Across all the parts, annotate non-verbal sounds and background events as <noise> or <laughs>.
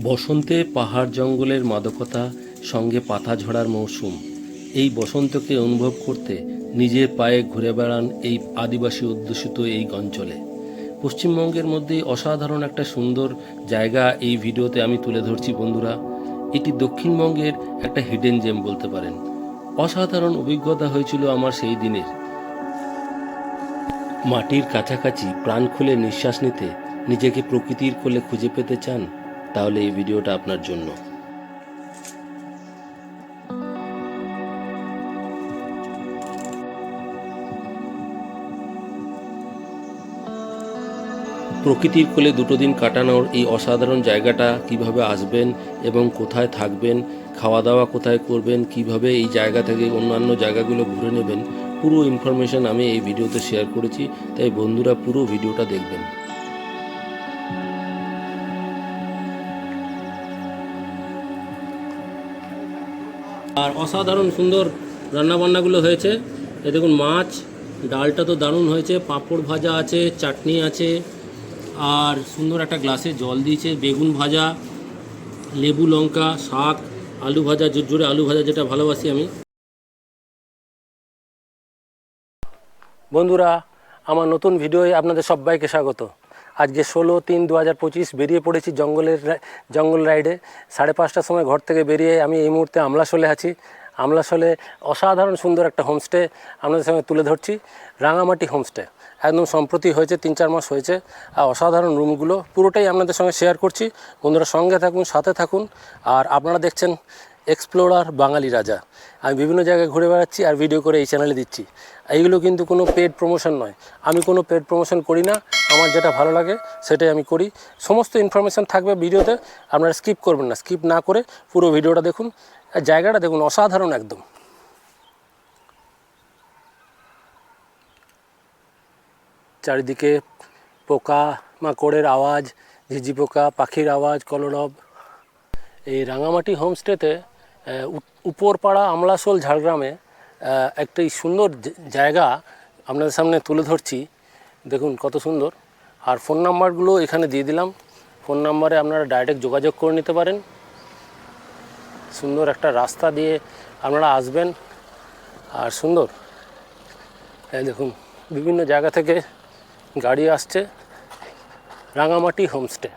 বসন্তে পাহাড় জঙ্গলের মাদকতা, সঙ্গে পাতা ঝরার মৌসুম। এই বসন্তকে অনুভব করতে নিজের পায়ে ঘুরে বেড়ান এই আদিবাসী অধ্যুষিত এই অঞ্চলে। পশ্চিমবঙ্গের মধ্যে অসাধারণ একটা সুন্দর জায়গা এই ভিডিওতে আমি তুলে ধরছি বন্ধুরা। এটি দক্ষিণবঙ্গের একটা হিডেন জেম বলতে পারেন। অসাধারণ অভিজ্ঞতা হয়েছিল আমার সেই দিনের। মাটির কাছাকাছি প্রাণ খুলে নিঃশ্বাস নিতে নিজেকে প্রকৃতির কোলে খুঁজে পেতে চান তাহলে এই ভিডিওটা আপনার জন্য। প্রকৃতির কোলে দুটো দিন কাটানোর এই অসাধারণ জায়গাটা কীভাবে আসবেন এবং কোথায় থাকবেন খাওয়া দাওয়া কোথায় করবেন, কীভাবে এই জায়গা থেকে অন্যান্য জায়গাগুলো ঘুরে নেবেন, পুরো ইনফরমেশন আমি এই ভিডিওতে শেয়ার করেছি। তাই বন্ধুরা পুরো ভিডিওটা দেখবেন। আর অসাধারণ সুন্দর রান্নাবান্নাগুলো হয়েছে। এ দেখুন, মাছ, ডালটা তো দারুণ হয়েছে, পাঁপড় ভাজা আছে, চাটনি আছে, আর সুন্দর একটা গ্লাসে জল দিয়েছে, বেগুন ভাজা, লেবু লঙ্কা, শাক, আলু ভাজা জোর জোরে আলু ভাজা যেটা ভালোবাসি আমি। বন্ধুরা, আমার নতুন ভিডিওয়ে আপনাদের সবাইকে স্বাগত। আজকে ষোলো তিন দু হাজার পঁচিশ বেরিয়ে পড়েছি জঙ্গলের জঙ্গল রাইডে সাড়ে পাঁচটার সময় ঘর থেকে বেরিয়ে আমি এই মুহূর্তে আমলাশোলে আছি। আমলাশোলে অসাধারণ সুন্দর একটা হোমস্টে আপনাদের সঙ্গে তুলে ধরছি, রাঙামাটি হোমস্টে একদম সম্প্রতি হয়েছে, তিন চার মাস হয়েছে, আর অসাধারণ রুমগুলো পুরোটাই আপনাদের সঙ্গে শেয়ার করছি। বন্ধুরা সঙ্গে থাকুন, সাথে থাকুন, আর আপনারা দেখছেন এক্সপ্লোরার বাঙালি রাজা। আমি বিভিন্ন জায়গায় ঘুরে বেড়াচ্ছি আর ভিডিও করে এই চ্যানেলে দিচ্ছি। এইগুলো কিন্তু কোনো পেড প্রমোশন নয়। আমি কোনো পেড প্রমোশন করি না। আমার যেটা ভালো লাগে, সেটাই আমি করি। সমস্ত ইনফরমেশান থাকবে ভিডিওতে। আপনারা স্কিপ করবেন না। স্কিপ না করে পুরো ভিডিওটা দেখুন। আর জায়গাটা দেখুন, অসাধারণ একদম। চারিদিকে পোকা মাকড়ের আওয়াজ, ঝিঝি পোকা, পাখির আওয়াজ, কলরব। এই রাঙামাটি হোমস্টেতে উপরপাড়া আমলাশোল ঝাড়গ্রামে একটি সুন্দর জায়গা আপনাদের সামনে তুলে ধরছি। দেখুন কত সুন্দর। আর ফোন নাম্বারগুলো এখানে দিয়ে দিলাম। ফোন নাম্বারে আপনারা ডাইরেক্ট যোগাযোগ করে নিতে পারেন। সুন্দর একটা রাস্তা দিয়ে আপনারা আসবেন। আর সুন্দর। এই দেখুন, বিভিন্ন জায়গা থেকে গাড়ি আসছে। রাঙামাটি হোমস্টে।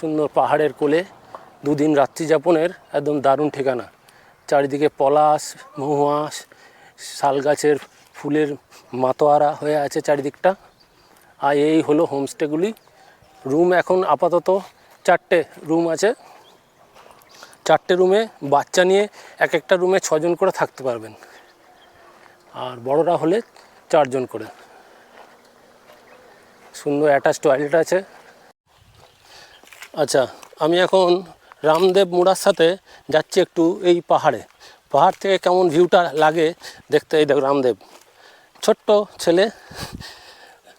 সুন্দর পাহাড়ের কোলে। দুদিন রাত্রি যাপনের একদম দারুণ ঠিকানা। চারিদিকে পলাশ মহুয়া শাল গাছের ফুলের মাতোয়ারা হয়ে আছে চারিদিকটা। আর এই হলো হোমস্টেগুলি। রুম এখন আপাতত চারটে রুম আছে। চারটে রুমে বাচ্চা নিয়ে এক একটা রুমে ছজন করে থাকতে পারবেন। আর বড়রা হলে চারজন করে। সুন্দর অ্যাটাচ টয়লেট আছে। আচ্ছা আমি এখন রামদেব মুড়ার সাথে যাচ্ছি একটু এই পাহাড়ে। পাহাড় থেকে কেমন ভিউটা লাগে দেখতে এই দেখো রামদেব। ছোট্ট ছেলে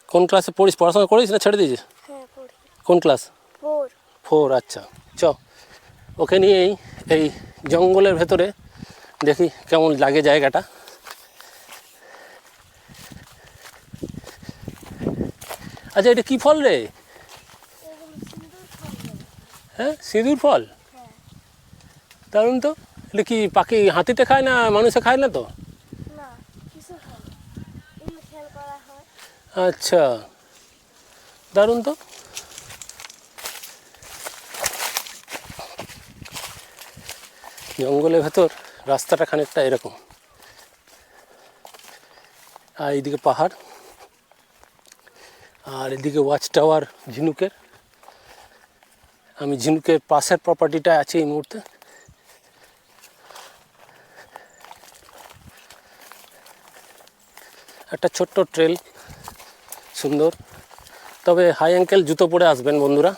কোন ক্লাসে পড়িস? পড়াশোনা করিস না ছেড়ে দিয়েছিস? হ্যাঁ কোন ক্লাস ফোর। ফোর আচ্ছা। চ ওকে নিয়েই এই জঙ্গলের ভেতরে দেখি কেমন লাগে জায়গাটা। আচ্ছা এটা কি ফল রে? হ্যাঁ সিঁদুর ফল? দারুণ তো। এটা কি পাখি হাতিতে খায় না মানুষে খায় না তো? আচ্ছা দারুণ তো। জঙ্গলের ভেতর রাস্তাটা খানিকটা এরকম। আর এইদিকে পাহাড়। আর এদিকে ওয়াচ টাওয়ার ঝিনুকের। আমি ঝিনুকের পাশের প্রপার্টিটা আছে এই মুহূর্তে। একটা ছোট্ট ট্রেল সুন্দর। তবে হাই অ্যাঙ্কেল জুতো পরে আসবেন বন্ধুরা।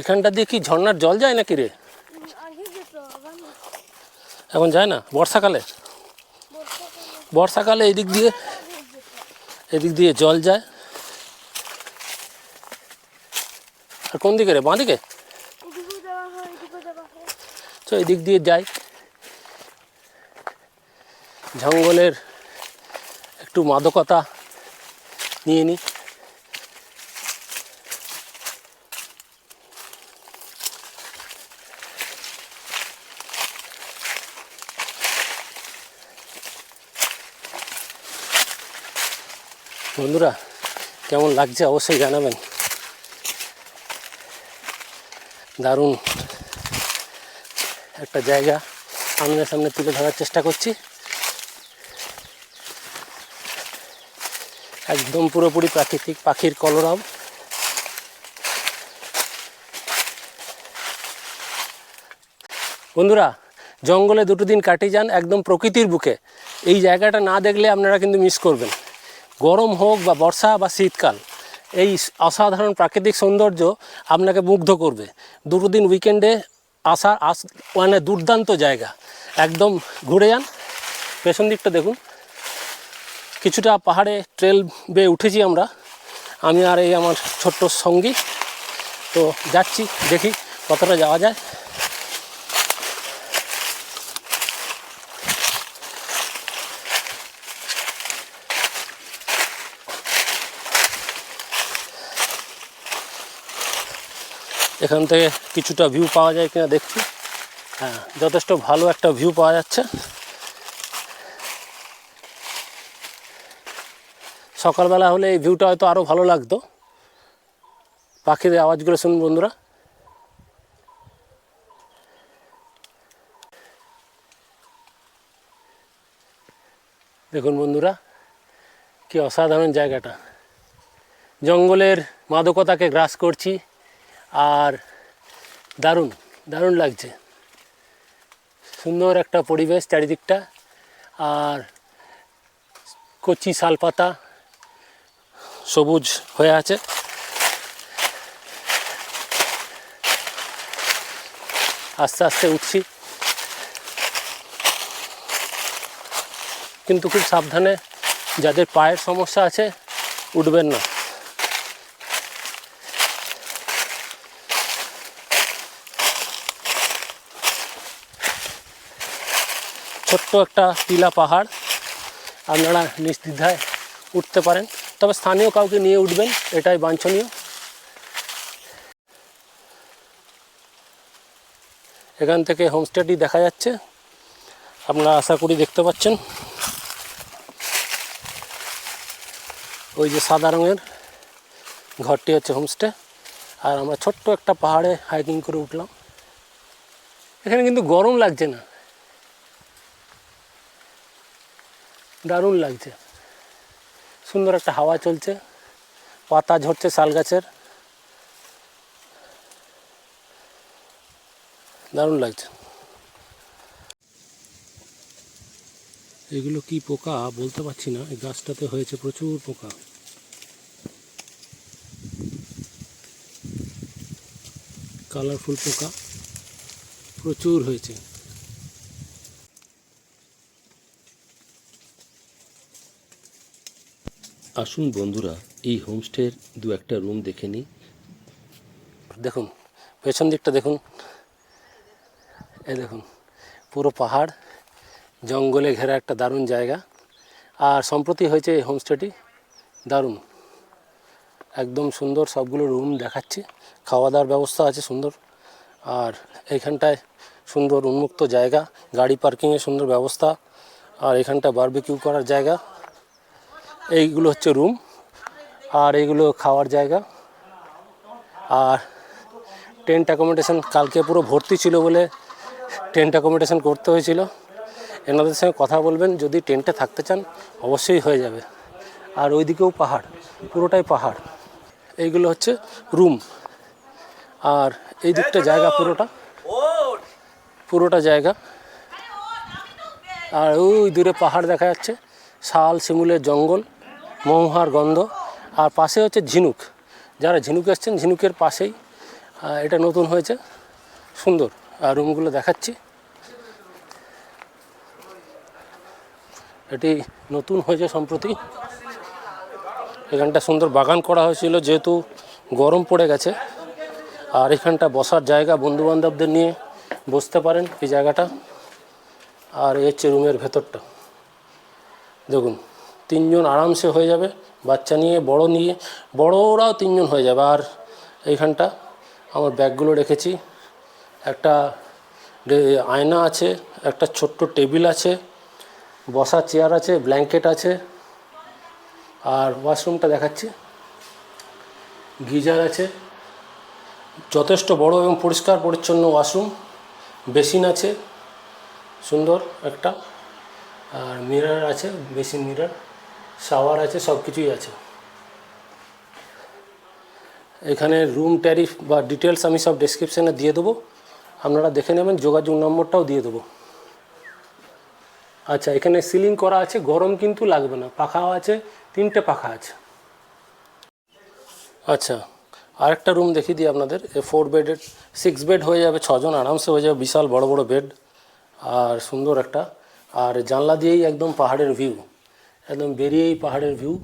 এখানটা দিয়ে কি ঝর্নার জল যায় নাকি রে। এখন যায় না? বর্ষাকালে? বর্ষাকালে এদিক দিয়ে এদিক দিয়ে জল যায়। আর কোন দিকে রে? বাঁ দিকে? এদিকেও যাওয়া এদিকেও যাওয়া হয় তো এদিক দিয়ে যাই। জঙ্গলের একটু মাদকতা নিয়ে নিই বন্ধুরা, কেমন লাগছে অবশ্যই জানাবেন। দারুণ একটা জায়গা আপনাদের সামনে তুলে ধরার চেষ্টা করছি। একদম পুরোপুরি প্রাকৃতিক পাখির কলরব। বন্ধুরা, জঙ্গলে দুটো দিন কাটিয়ে যান একদম প্রকৃতির বুকে। এই জায়গাটা না দেখলে আপনারা কিন্তু মিস করবেন। গরম হোক বা বর্ষা বা শীতকাল, এই অসাধারণ প্রাকৃতিক সৌন্দর্য আপনাকে মুগ্ধ করবে। দুটো দিন উইকেন্ডে আসা, আস মানে দুর্দান্ত জায়গা। একদম ঘুরে যান। পেছন দিকটা দেখুন। কিছুটা পাহাড়ে ট্রেল বেয়ে উঠেছি আমরা। আমি আর এই আমার ছোট্ট সঙ্গী। তো যাচ্ছি, দেখি কতটা যাওয়া যায়। এখান থেকে কিছুটা ভিউ পাওয়া যায় কিনা দেখছি। হ্যাঁ যথেষ্ট ভালো একটা ভিউ পাওয়া যাচ্ছে। সকালবেলা হলে এই ভিউটা হয়তো আরও ভালো লাগতো। পাখিদের আওয়াজগুলো শুনুন বন্ধুরা। দেখুন বন্ধুরা, কি অসাধারণ জায়গাটা। জঙ্গলের মাদকতাকে গ্রাস করছি। আর দারুণ দারুণ লাগছে। সুন্দর একটা পরিবেশ চারিদিকটা। আর কচি শালপাতা সবুজ হয়ে আছে। আস্তে আস্তে উঠছি। কিন্তু খুব সাবধানে যাদের পায়ের সমস্যা আছে উঠবেন না। ছোট্ট একটা টিলা পাহাড় আপনারা নির্দ্বিধায় উঠতে পারেন। তবে স্থানীয় কাউকে নিয়ে উঠবেন, এটাই বাঞ্ছনীয়। এখান থেকে হোমস্টেটি দেখা যাচ্ছে। আপনারা আশা করি দেখতে পাচ্ছেন। ওই যে সাদা রঙের ঘরটি হচ্ছে হোমস্টে। আর আমরা ছোট্ট একটা পাহাড়ে হাইকিং করে উঠলাম। এখানে কিন্তু গরম লাগছে না। দারুণ লাগছে। সুন্দর একটা হাওয়া চলছে। পাতা ঝরছে শাল গাছের। দারুণ লাগছে। এগুলো কি পোকা? বলতে পারছি না। এই গাছটাতে হয়েছে প্রচুর পোকা। কালারফুল পোকা। প্রচুর হয়েছে। আসুন বন্ধুরা, এই হোমস্টের দু একটা রুম দেখে নিই। দেখুন, পেছন দিকটা দেখুন। এই দেখুন, পুরো পাহাড়, জঙ্গলে ঘেরা একটা দারুণ জায়গা। আর সম্প্রতি হয়েছে এই হোমস্টেটি, দারুণ। একদম সুন্দর সবগুলো রুম দেখাচ্ছি। খাওয়া দাওয়ার ব্যবস্থা আছে সুন্দর। আর এইখানটায় সুন্দর উন্মুক্ত জায়গা, গাড়ি পার্কিংয়ের সুন্দর ব্যবস্থা। আর এখানটা বারবিকিউ করার জায়গা। এইগুলো হচ্ছে রুম, আর এইগুলো খাওয়ার জায়গা। আর টেন্ট অ্যাকোমোডেশন কালকে পুরো ভর্তি ছিল বলে টেন্ট অ্যাকোমোডেশন করতে হয়েছিল। এনাদের সঙ্গে কথা বলবেন, যদি টেন্টে থাকতে চান, অবশ্যই হয়ে যাবে। আর ওইদিকেও পাহাড়, পুরোটাই পাহাড়। এইগুলো হচ্ছে রুম। আর এই দিকটা জায়গা পুরোটা। পুরোটা জায়গা। আর ওই দূরে পাহাড় দেখা যাচ্ছে, শাল শিমুলের জঙ্গল। মহুহার গন্ধ। আর পাশে হচ্ছে ঝিনুক। যারা ঝিনুক এসছেন, ঝিনুকের পাশেই এটা নতুন হয়েছে। সুন্দর। আর রুমগুলো দেখাচ্ছি। এটি নতুন হয়েছে সম্প্রতি। এখানটা সুন্দর বাগান করা হয়েছিল, যেহেতু গরম পড়ে গেছে। আর এখানটা বসার জায়গা বন্ধু বান্ধবদের নিয়ে বসতে পারেন এই জায়গাটা। আর এই হচ্ছে রুমের ভেতরটা। দেখুন। তিনজন আরামসে হয়ে যাবে, বাচ্চা নিয়ে, বড় নিয়ে, বড়রাও তিনজন হয়ে যাবে। আর এইখানটা আমার ব্যাগগুলো রেখেছি। একটা আয়না আছে, একটা ছোট্ট টেবিল আছে, বসার চেয়ার আছে, ব্ল্যাঙ্কেট আছে, আর ওয়াশরুমটা দেখাচ্ছি। গিজার আছে, যথেষ্ট বড় এবং পরিষ্কার পরিচ্ছন্ন ওয়াশরুম, বেসিন আছে, সুন্দর একটা, আর মিরার আছে, বেসিন মিরর। শাওয়ার আছে সব কিছুই আছে। এখানে রুম ট্যারিফ বা ডিটেলস আমি সব ডেসক্রিপশানে দিয়ে দেবো। আপনারা দেখে নেবেন, যোগাযোগ নম্বরটাও দিয়ে দেবো। আচ্ছা এখানে সিলিং করা আছে, গরম কিন্তু লাগবে না, পাখাও আছে, তিনটে পাখা আছে। আচ্ছা আরেকটা রুম দেখিয়ে দিই আপনাদের, এ ফোর বেডের সিক্স বেড হয়ে যাবে, ছজন আরামসে হয়ে যাবে, বিশাল বড় বড় বেড আর সুন্দর একটা, আর জানলা দিয়েই একদম পাহাড়ের ভিউ একদম বেরিয়েই পাহাড়ের ভিউ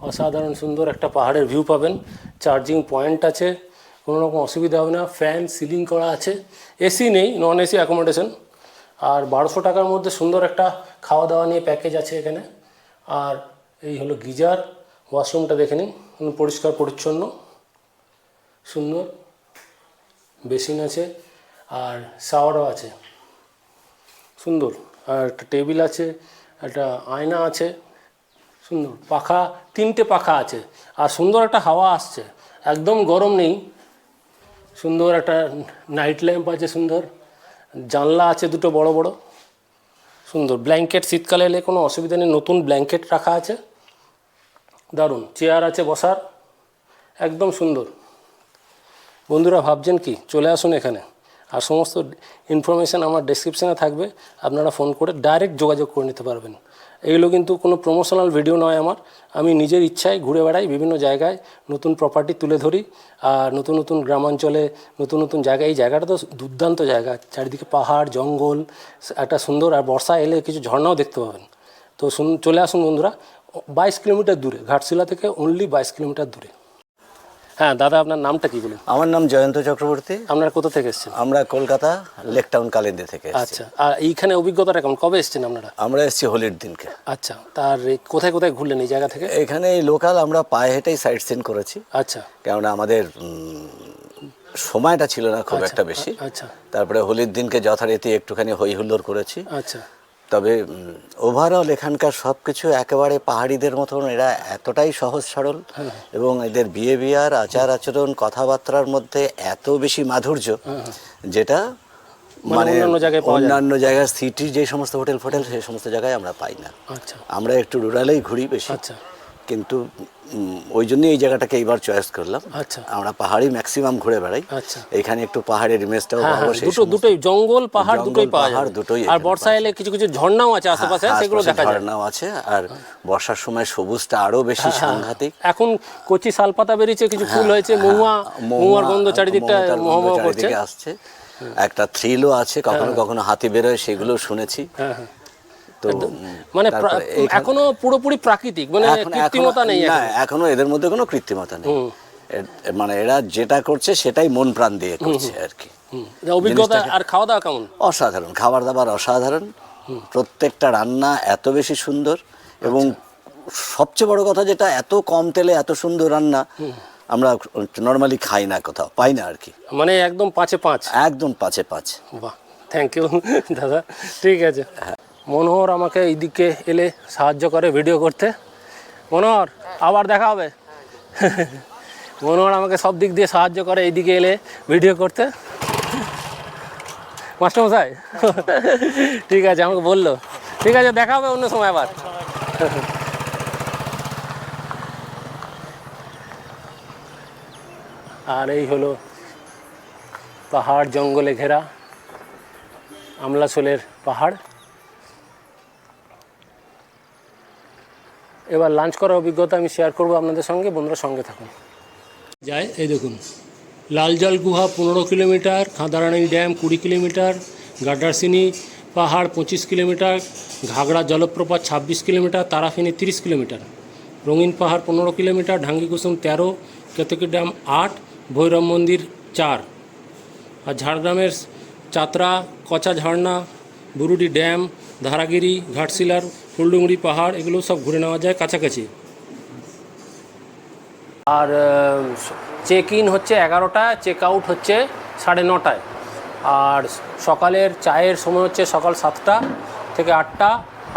অসাধারণ সুন্দর একটা পাহাড়ের ভিউ পাবেন। চার্জিং পয়েন্ট আছে, কোনো রকম অসুবিধা হবে না। ফ্যান সিলিং করা আছে। এসি নেই নন এসি অ্যাকোমোডেশন আর বারোশো টাকার মধ্যে সুন্দর একটা খাওয়া দাওয়া নিয়ে প্যাকেজ আছে এখানে। আর এই হলো গিজার ওয়াশরুমটা দেখে নিন। পরিষ্কার, পরিচ্ছন্ন। সুন্দর। বেসিন আছে। আর শাওয়ারও আছে। সুন্দর। আর একটা টেবিল আছে, একটা আয়না আছে। সুন্দর। পাখা, তিনটে পাখা আছে। আর সুন্দর একটা হাওয়া আসছে। একদম গরম নেই। সুন্দর একটা নাইট ল্যাম্প আছে সুন্দর। জানলা আছে দুটো বড় বড়। সুন্দর। ব্ল্যাঙ্কেট শীতকালে এলে কোনো অসুবিধা নেই। নতুন ব্ল্যাঙ্কেট রাখা আছে। দারুণ। চেয়ার আছে বসার। একদম সুন্দর। বন্ধুরা ভাবছেন কি? চলে আসুন এখানে। আর সমস্ত ইনফরমেশান আমার ডেসক্রিপশানে থাকবে। আপনারা ফোন করে ডাইরেক্ট যোগাযোগ করে নিতে পারবেন। এগুলো কিন্তু কোনো প্রমোশনাল ভিডিও নয় আমার। আমি নিজের ইচ্ছায় ঘুরে বেড়াই, বিভিন্ন জায়গায় নতুন প্রপার্টি তুলে ধরি, আর নতুন নতুন গ্রামাঞ্চলে, নতুন নতুন জায়গায়। এই জায়গাটা তো দুর্দান্ত জায়গা, চারিদিকে পাহাড়, জঙ্গল, একটা সুন্দর, আর বর্ষা এলে কিছু ঝর্ণাও দেখতে পাবেন। তো চলে আসুন বন্ধুরা, বাইশ কিলোমিটার দূরে, ঘাটশিলা থেকে অনলি বাইশ কিলোমিটার দূরে। হ্যাঁ দাদা আপনার নামটা কি বলুন? আমার নাম জয়ন্ত চক্রবর্তী। আপনারা কোথা থেকে এসেছেন? আমরা কলকাতা লেকটাউন কালিন্দে থেকে আচ্ছা আর এইখানে অভিজ্ঞতাটা কেমন? কবে এসেছেন আপনারা? আমরা এসেছি হোলির দিনকে। আচ্ছা তার এই কোথায় কোথায় ঘুরলেন এই জায়গা থেকে? এখানে লোকাল আমরা পায়ে হেঁটেই সাইট সিন করেছি। আচ্ছা। কেননা আমাদের সময়টা ছিল না খুব একটা বেশি। আচ্ছা। তারপরে হোলির দিনকে যথারীতি একটুখানি হই হুল্লোড় করেছি। আচ্ছা। তবে ওভারঅল এখানকার সব কিছু একেবারে পাহাড়িদের মতন এরা এতটাই সহজ সরল হ্যাঁ। এবং এদের বিহেভিয়ার আচার আচরণ কথাবার্তার মধ্যে এত বেশি মাধুর্য যেটা মানে অন্যান্য জায়গায় পাওয়া অন্যান্য জায়গায় সিটি যে সমস্ত হোটেল ফোটেল সেই সমস্ত জায়গায় আমরা পাই না। আচ্ছা। আমরা একটু রুরালেই ঘুরি বেশি। আচ্ছা। কিন্তু ওই জন্যই এই জায়গাটাকে এইবার চয়েস করলাম। আচ্ছা। আমরা পাহাড়ি ম্যাক্সিমাম ঘুরে বেড়াই। আচ্ছা। এখানে একটু পাহাড়ের ইমেজটাও হ্যাঁ পাবো হ্যাঁ দুটো দুটোই জঙ্গল পাহাড় দুটোই পাহাড় দুটোই আর বর্ষা এলে কিছু কিছু ঝর্ণাও আছে আশেপাশে হ্যাঁ, সেগুলো দেখা যায়। ঝর্ণাও আছে। আর বর্ষার সময় সবুজটা আরও বেশি সাংঘাতিক। এখন কচি শালপাতা বেরিয়েছে কিছু ফুল হয়েছে মহুয়া মহুয়ার গন্ধ চারিদিকটা মহমহ করছে। আসছে। একটা থ্রিলও আছে কখনো কখনো হাতি বেরোয় সেগুলো শুনেছি। তো মানে এখনও পুরোপুরি প্রাকৃতিক মানে কৃত্রিমতা নেই না এখনও। এদের মধ্যে কোনো কৃত্রিমতা নেই। মানে এরা যেটা করছে সেটাই মন প্রাণ দিয়ে করছে আর কি অভিজ্ঞতা আর খাওয়া দাওয়া কেমন? অসাধারণ খাবার দাবার অসাধারণ প্রত্যেকটা রান্না এত বেশি সুন্দর এবং সবচেয়ে বড় কথা যেটা এত কম তেলে এত সুন্দর রান্না আমরা নর্মালি খাই না কোথাও পাই না আর কি মানে একদম পাঁচে পাঁচ। একদম পাঁচে পাঁচ। বাহ থ্যাংক ইউ দাদা। ঠিক আছে। মনোহর আমাকে এইদিকে এলে সাহায্য করে ভিডিও করতে। মনোহর, আবার দেখা হবে। <laughs> মনোহর আমাকে সব দিক দিয়ে সাহায্য করে এইদিকে এলে ভিডিও করতে। <laughs> মাস্টারমশাই, <laughs> ঠিক আছে, আমাকে বলল। ঠিক আছে, দেখা হবে অন্য সময় আবার। আর এই হলো পাহাড় জঙ্গলে ঘেরা আমলাশোলের পাহাড়। এবার লাঞ্চ করার অভিজ্ঞতা আমি শেয়ার করব আপনাদের সঙ্গে, বন্ধুরা সঙ্গে থাকুন। যায় এই দেখুন। লালজল গুহা পনেরো কিলোমিটার খাঁদারানি ড্যাম কুড়ি কিলোমিটার গাডারসিনি পাহাড় পঁচিশ কিলোমিটার, ঘাগড়া জলপ্রপাত ছাব্বিশ কিলোমিটার, তারাফিনি তিরিশ কিলোমিটার। রঙিন পাহাড় পনেরো কিলোমিটার ঢাঙ্গি কুসুম তেরো, কেতকি ড্যাম আট, ভৈরব মন্দির চার। আর ঝাড়গ্রামের চাতরা, কচা ঝর্ণা বুরুডি ড্যাম, ধারাগিরি, ঘাটশিলার ফুলডুঙড়ি পাহাড়, এগুলো সব ঘুরে নেওয়া যায় কাছাকাছি। আর চেক ইন হচ্ছে এগারোটা চেক আউট হচ্ছে সাড়ে নটায়। আর সকালের চায়ের সময় হচ্ছে সকাল সাতটা থেকে আটটা,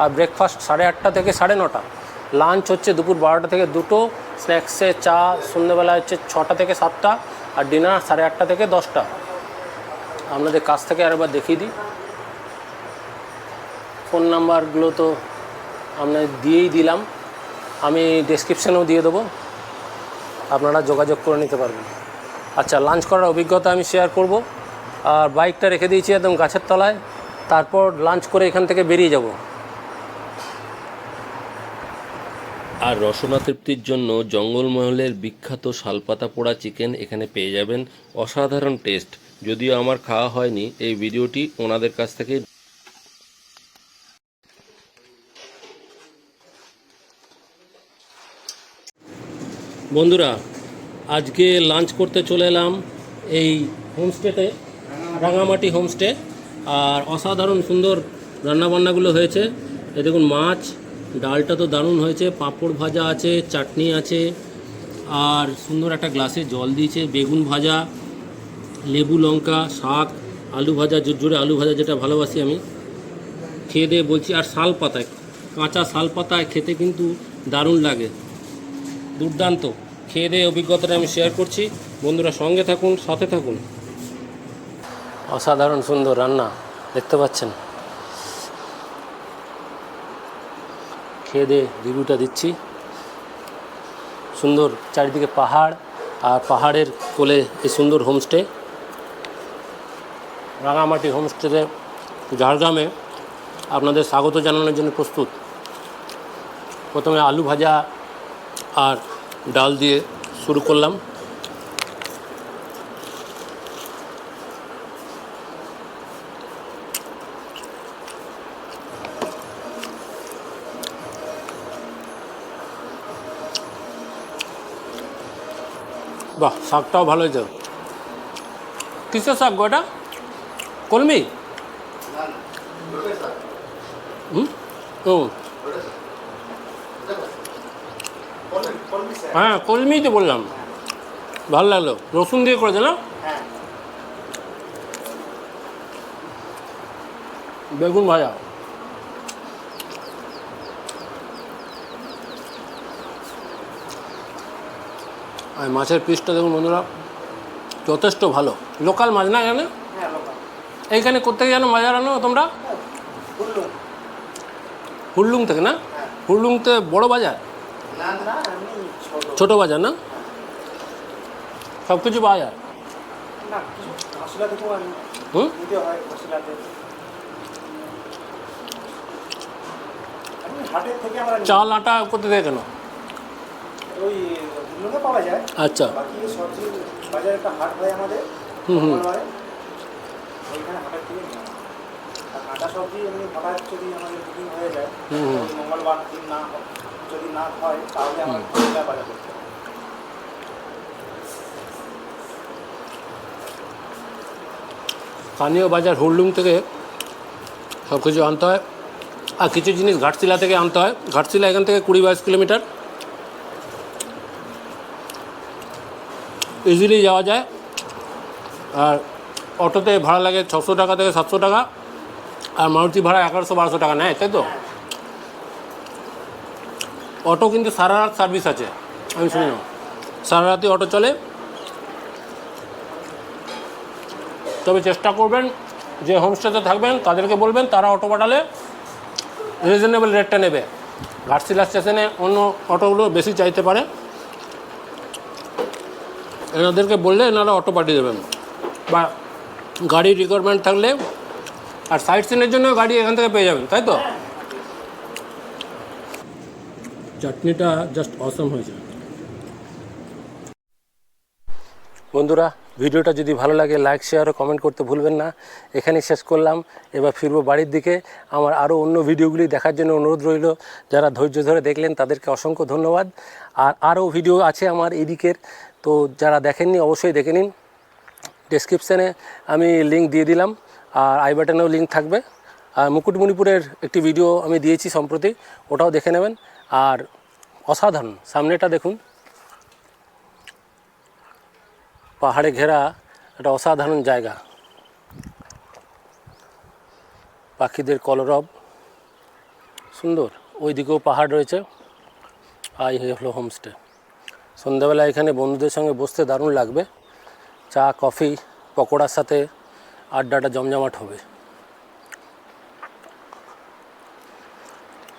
আর ব্রেকফাস্ট সাড়ে আটটা থেকে সাড়ে নটা। লাঞ্চ হচ্ছে দুপুর বারোটা থেকে দুটো স্ন্যাক্সে চা সন্ধ্যেবেলা হচ্ছে ছটা থেকে সাতটা, আর ডিনার সাড়ে আটটা থেকে দশটা। আপনাদের কাছ থেকে আরেকবার দেখিয়ে দিই। ফোন নাম্বারগুলো তো আপনাদের দিয়েই দিলাম। আমি ডেসক্রিপশানেও দিয়ে দেবো। আপনারা যোগাযোগ করে নিতে পারবেন। আচ্ছা লাঞ্চ করার অভিজ্ঞতা আমি শেয়ার করব। আর বাইকটা রেখে দিয়েছি একদম গাছের তলায়। তারপর লাঞ্চ করে এখান থেকে বেরিয়ে যাব। আর রসনা তৃপ্তির জন্য জঙ্গলমহলের বিখ্যাত শালপাতা পোড়া চিকেন এখানে পেয়ে যাবেন। অসাধারণ টেস্ট যদিও আমার খাওয়া হয়নি, এই ভিডিওটি ওনাদের কাছ থেকে বন্ধুরা, আজকে লাঞ্চ করতে চলে এলাম এই হোমস্টেতে রাঙামাটি হোমস্টে আর অসাধারণ সুন্দর রান্নাবান্নাগুলো হয়েছে। এ দেখুন, মাছ, ডালটা তো দারুণ হয়েছে, পাঁপড় ভাজা আছে, চাটনি আছে, আর সুন্দর একটা গ্লাসে জল দিয়েছে, বেগুন ভাজা, লেবু, লঙ্কা, শাক, আলু ভাজা জোর জোরে আলু ভাজা যেটা ভালোবাসি আমি। খেয়ে দিয়ে বলছি, আর শাল পাতায়, কাঁচা শাল পাতায় খেতে কিন্তু দারুণ লাগে। দুর্দান্ত। খেয়ে দিয়ে অভিজ্ঞতাটা আমি শেয়ার করছি। বন্ধুরা সঙ্গে থাকুন, সাথে থাকুন। অসাধারণ সুন্দর রান্না, দেখতে পাচ্ছেন। খেয়ে দিয়ে রিভিউটা দিচ্ছি। সুন্দর চারিদিকে পাহাড়, আর পাহাড়ের কোলে এই সুন্দর হোমস্টে রাঙামাটি হোমস্টেতে ঝাড়গ্রামে আপনাদের স্বাগত জানানোর জন্য প্রস্তুত। প্রথমে আলু ভাজা আর ডাল দিয়ে শুরু করলাম। বাহ শাকটাও ভালো হয়েছে। কিসের শাক গো এটা? কলমি? হুম? ও। হ্যাঁ কলমি তো বললাম। ভালো লাগল। রসুন দিয়ে করেছে না? বেগুন ভাজা। আর মাছের পিসটা দেখুন বন্ধুরা যথেষ্ট ভালো। লোকাল মাছ না এখানে? এইখানে কোথেকে যেন মাছ আনো তোমরা? হুল্লুং। থেকে না? হুল্লুংতে বড় বাজার? ছোট বাজার না? সব কিছু পাওয়া যায়। হুম? হাটের থেকে আমরা চাল আটা কোথা থেকে কেন? ওই পাওয়া যায় আচ্ছা। বাকি সবজি বাজারে একটা হাট হয় আমাদের হুম হুম। ওইখানে হাটের থেকে নিই। সবজি এমনি হঠাৎ যদি আমাদের বুকিং হয়ে যায় হুম হুম। মঙ্গলবার দিন না যদি না হয় তাহলে আমার করতে। স্থানীয় বাজার হুল্লুং থেকে সব কিছু আনতে হয়। আর কিছু জিনিস ঘাটশিলা থেকে আনতে হয়। ঘাটশিলা এখান থেকে কুড়ি বাইশ কিলোমিটার। ইজিলি যাওয়া যায়। আর অটোতে ভাড়া লাগে ছশো টাকা থেকে সাতশো টাকা। আর মারুতি ভাড়া এগারোশো বারোশো টাকা নেয় তাই তো? অটো কিন্তু সারা রাত সার্ভিস আছে। আমি শুনলাম সারা রাতে অটো চলে। তবে চেষ্টা করবেন যে হোমস্টেতে থাকবেন, তাদেরকে বলবেন, তারা অটো পাঠালে রিজনেবল রেটটা নেবে। ঘাটশিলা স্টেশনে অন্য অটোগুলো বেশি চাইতে পারে। এনাদেরকে বললে এনারা অটো পাঠিয়ে দেবেন। বা গাড়ির রিকোয়ারমেন্ট থাকলে, আর সাইট সিনের জন্য গাড়ি এখান থেকে পেয়ে যাবেন, তাই তো? চাটনিটা জাস্ট অসম হয়েছে। বন্ধুরা, ভিডিওটা যদি ভালো লাগে লাইক শেয়ার ও কমেন্ট করতে ভুলবেন না। এখানেই শেষ করলাম। এবার ফিরবো বাড়ির দিকে। আমার আরও অন্য ভিডিওগুলি দেখার জন্য অনুরোধ রইল। যারা ধৈর্য ধরে দেখলেন, তাদেরকে অসংখ্য ধন্যবাদ। আর আরও ভিডিও আছে আমার এদিকের। তো যারা দেখেননি, অবশ্যই দেখে নিন। ডেসক্রিপশানে আমি লিঙ্ক দিয়ে দিলাম। আর আই বাটনেও লিঙ্ক থাকবে। আর মুকুটমণিপুরের একটি ভিডিও আমি দিয়েছি সম্প্রতি। ওটাও দেখে নেবেন। আর অসাধারণ। সামনেটা দেখুন। পাহাড়ে ঘেরা একটা অসাধারণ জায়গা। পাখিদের কলরব। সুন্দর। ওই দিকেও পাহাড় রয়েছে। আর এই হলো হোমস্টে। সন্ধ্যাবেলা এখানে বন্ধুদের সঙ্গে বসতে দারুণ লাগবে। চা, কফি, পকোড়ার সাথে আড্ডাটা জমজমাট হবে।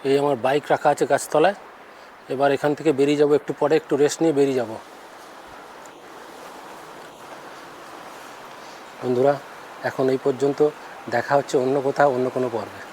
এই আমার বাইক রাখা আছে গাছতলায়। এবার এখান থেকে বেরিয়ে যাব, একটু পরে একটু রেস্ট নিয়ে বেরিয়ে যাব। বন্ধুরা, এখন এই পর্যন্ত দেখা হচ্ছে অন্য কোথাও, অন্য কোনো পর্বে।